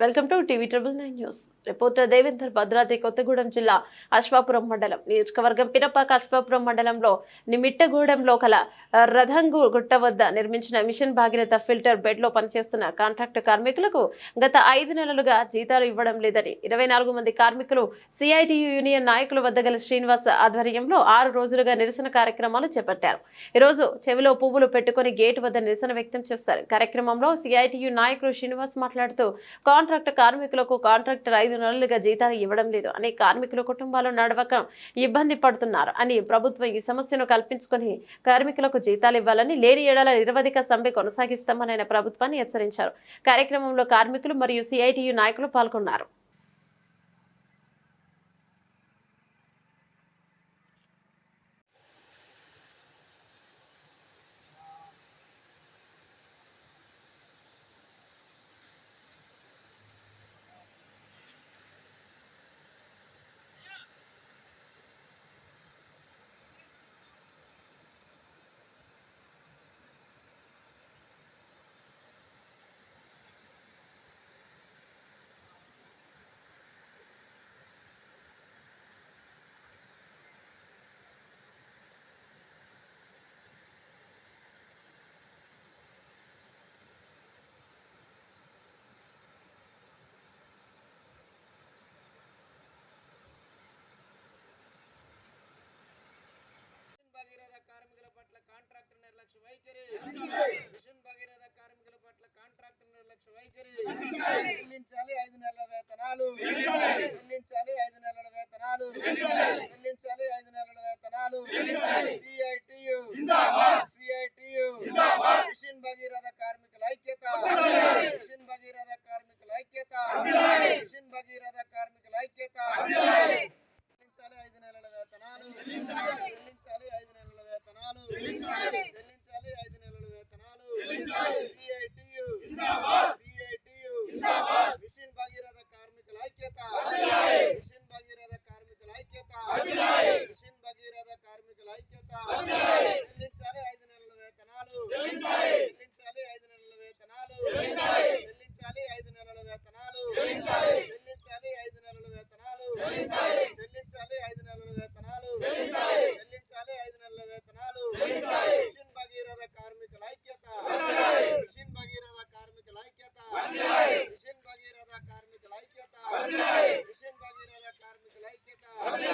Welcome to TV triple nine news. Reporter Devender Bhadradri Kothagudem జిల్లా అశ్వాపురం మండలం నియోజకవర్గం పినపాక అశ్వాపురం మండలంలో నిమిట్టగూడెంలో కల రథంగు గుట్ట వద్ద నిర్మించిన మిషన్ భాగీరథ ఫిల్టర్ బెడ్లో పనిచేస్తున్న కాంట్రాక్ట్ కార్మికులకు గత ఐదు నెలలుగా జీతాలు ఇవ్వడం లేదని ఇరవై నాలుగు మంది కార్మికులు సిఐటియు యూనియన్ నాయకుల వద్ద గల శ్రీనివాస్ ఆధ్వర్యంలో ఆరు రోజులుగా నిరసన కార్యక్రమాలు చేపట్టారు. ఈరోజు చెవిలో పువ్వులు పెట్టుకుని గేట్ వద్ద నిరసన వ్యక్తం చేశారు కార్యక్రమంలో సిఐటియు నాయకులు శ్రీనివాస్ మాట్లాడుతూ కాంట్రాక్ట్ కార్మికులకు కాంట్రాక్టర్ ఐదు నెలలుగా జీతాలు ఇవ్వడం లేదు. అనే కార్మికుల కుటుంబాలు నడవక ఇబ్బంది పడుతున్నారు అని ప్రభుత్వం ఈ సమస్యను కల్పించుకొని కార్మికులకు జీతాలు ఇవ్వాలని లేని ఏడాల నిరవధిక సమ్మె కొనసాగిస్తామని ఆయన ప్రభుత్వాన్ని హెచ్చరించారు. కార్యక్రమంలో కార్మికులు మరియు సిఐటియు నాయకులు పాల్గొన్నారు. వైఖరి. మిషన్ భగీరథ కార్మికుల పట్ల కాంట్రాక్ట్ నిర్లక్ష్య వైఖరి. చెల్లించాలి ఐదు నెలల వేతనాలు. చెల్లించాలి ఐదు నెలల వేతనాలు. కార్మికుల ఐక్యత. మిషన్ భగీరథ కార్మికుల ఐక్యత. మిషన్ భగీరథ కార్మికుల ఐక్యత. చెల్లించాలి ఐదు నెలల వేతనాలు. చెల్లించాలి! ఐదు నెలల వేతనాలు. చెల్లించాలి! ఐదు నెలల వేతనాలు. చెల్లించాలి! ఐదు నెలల వేతనాలు. Amen.